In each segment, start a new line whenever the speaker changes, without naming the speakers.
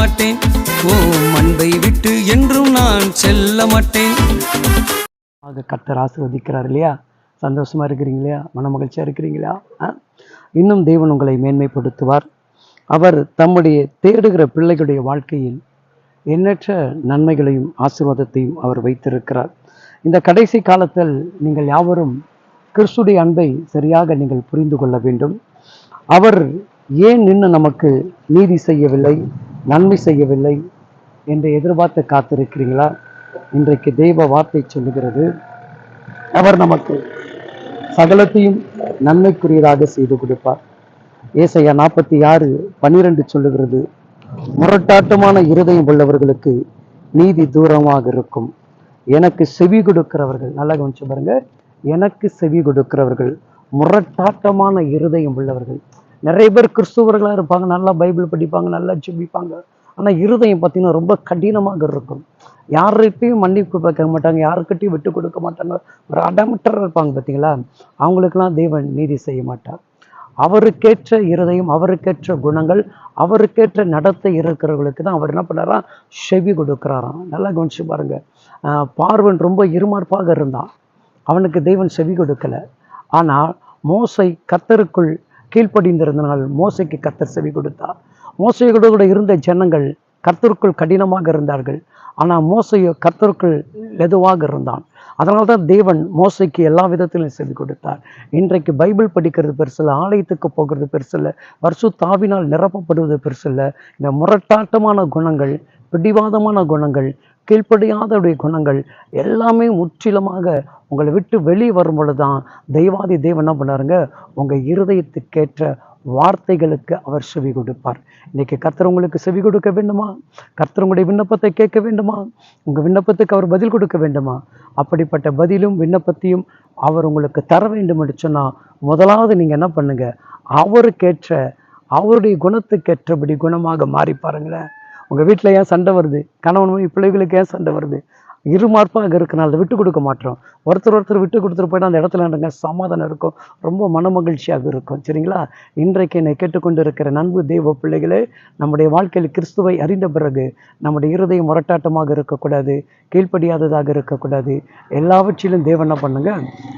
மாட்டேன். ஓ அன்பை விட்டு என்றும் நான் செல்ல மாட்டேன்.
ஆக கத்தர் ஆசிர்வதிக்கிறார் இல்லையா? சந்தோஷமா இருக்கிறீங்க இல்லையா? மன மகிழ்ச்சியாக இருக்கிறீங்களா இன்னும் தேவன் உங்களை மேன்மைப்படுத்துவார். அவர் தம்முடைய தேடுகிற பிள்ளைகளுடைய வாழ்க்கையில் எண்ணற்ற நன்மைகளையும் ஆசீர்வாதத்தையும் அவர் வைத்திருக்கிறார். இந்த கடைசி காலத்தில் நீங்கள் யாவரும் கிறிஸ்துடைய அன்பை சரியாக நீங்கள் புரிந்து கொள்ள வேண்டும். அவர் ஏன் நின்று நமக்கு நீதி செய்யவில்லை? நன்மை செய்யவில்லை என்று எதிர்பார்த்து காத்திருக்கிறீங்களா இன்றைக்கு தெய்வ வார்த்தை சொல்லுகிறது அவர் நமக்கு சகலத்தையும் நன்மைக்குரியதாக செய்து கொடுப்பார். ஏசையா நாற்பத்தி ஆறு பன்னிரெண்டு சொல்லுகிறது முரட்டாட்டமான இருதயம் உள்ளவர்களுக்கு நீதி தூரமாக இருக்கும். எனக்கு செவி கொடுக்கிறவர்கள் நல்லா கவனிச்சு பாருங்க எனக்கு செவி கொடுக்கிறவர்கள் முரட்டாட்டமான இருதயம் உள்ளவர்கள். நிறைய பேர் கிறிஸ்துவர்களாக இருப்பாங்க நல்லா பைபிள் படிப்பாங்க நல்லா ஜெபிப்பாங்க. ஆனால் இருதயம் பார்த்தீங்கன்னா ரொம்ப கடினமாக இருக்கும். யார்கிட்டையும் மன்னிப்பு பார்க்க மாட்டாங்க யாருக்கிட்டையும் விட்டு கொடுக்க மாட்டாங்க. ஒரு அடமட்டர் இருப்பாங்க பார்த்தீங்களா அவங்களுக்கெல்லாம் தெய்வன் நீதி செய்ய மாட்டார். அவருக்கேற்ற இருதயம் அவருக்கேற்ற குணங்கள் அவருக்கேற்ற நடத்தை இருக்கிறவர்களுக்கு தான் அவர் என்ன பண்ணாராம் செவி கொடுக்குறாராம். நல்லா கவனிச்சு பாருங்க. பார்வன் ரொம்ப இருமார்ப்பாக இருந்தான். அவனுக்கு தெய்வன் செவி கொடுக்கல. ஆனால் மோசை கத்தருக்குள் கீழ்ப்படிந்திருந்தனால் மோசைக்கு கத்தர் செவி கொடுத்தார். மோசையோடு கூட இருந்த ஜனங்கள் கர்த்தருக்குள் கடினமாக இருந்தார்கள். ஆனால் மோசையோ கர்த்தருக்குள் லெதுவாக இருந்தான். அதனால தான் தேவன் மோசைக்கு எல்லா விதத்திலும் செவி கொடுத்தார். இன்றைக்கு பைபிள் படிக்கிறது பெருசில்ல ஆலயத்துக்கு போகிறது பெருசில்ல வருஷம் தாவினால் நிரப்பப்படுவது பெருசில்ல இந்த முரட்டாட்டமான குணங்கள் பிடிவாதமான குணங்கள் கீழ்ப்படியாதவுடைய குணங்கள் எல்லாமே முற்றிலுமாக உங்களை விட்டு வெளியே வரும் பொழுது தான் தெய்வாதி தேவன் என்ன பண்ணாருங்க? உங்கள் இருதயத்துக்கேற்ற வார்த்தைகளுக்கு அவர் செவி கொடுப்பார். இன்னைக்கு கர்த்தர் உங்களுக்கு செவி கொடுக்க வேண்டுமா? கர்த்தர் உங்களுடைய விண்ணப்பத்தை கேட்க வேண்டுமா? உங்கள் விண்ணப்பத்துக்கு அவர் பதில் கொடுக்க வேண்டுமா? அப்படிப்பட்ட பதிலும் விண்ணப்பத்தையும் அவர் உங்களுக்கு தர வேண்டும் என்று சொன்னால் முதலாவது நீங்கள் என்ன பண்ணுங்க? அவருக்கேற்ற அவருடைய குணத்துக்கேற்றபடி குணமாக மாறி பாருங்களேன். உங்கள் வீட்டில் ஏன் சண்டை வருது? கணவன் பிள்ளைகளுக்கு ஏன் சண்டை வருது? இருமார்ப்பாக இருக்கனால அதை விட்டு கொடுக்க மாட்டோம். ஒருத்தர் ஒருத்தர் விட்டு கொடுத்துட்டு போயிட்டு அந்த இடத்துல இருங்க சமாதானம் இருக்கும்? ரொம்ப மனமகிழ்ச்சியாக இருக்கும். சரிங்களா? இன்றைக்கு என்னை கேட்டுக்கொண்டு இருக்கிற நண்பு தெய்வ பிள்ளைகளே நம்முடைய வாழ்க்கையில் கிறிஸ்துவை அறிந்த பிறகு நம்முடைய இருதயம் முரட்டாட்டமாக இருக்கக்கூடாது கீழ்ப்படியாததாக இருக்கக்கூடாது. எல்லாவற்றிலும் தேவன் என்ன பண்ணுங்க?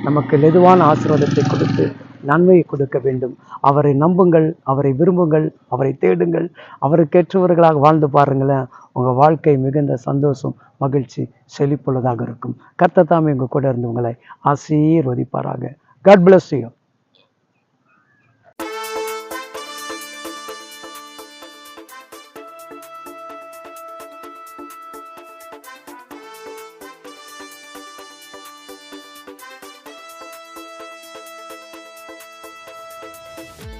நமக்கு லெதுவான ஆசீர்வாதத்தை கொடுத்து நன்மையை கொடுக்க வேண்டும். அவரை நம்புங்கள் அவரை விரும்புங்கள் அவரை தேடுங்கள் அவருக்கேற்றவர்களாக வாழ்ந்து பாருங்களேன். உங்கள் வாழ்க்கை மிகுந்த சந்தோஷம் மகிழ்ச்சி செழிப்புள்ளதாக இருக்கும். கர்த்தத்தாமே உங்கள் கூட இருந்து உங்களை ஆசீர்வதிப்பாராக. God bless Thank you.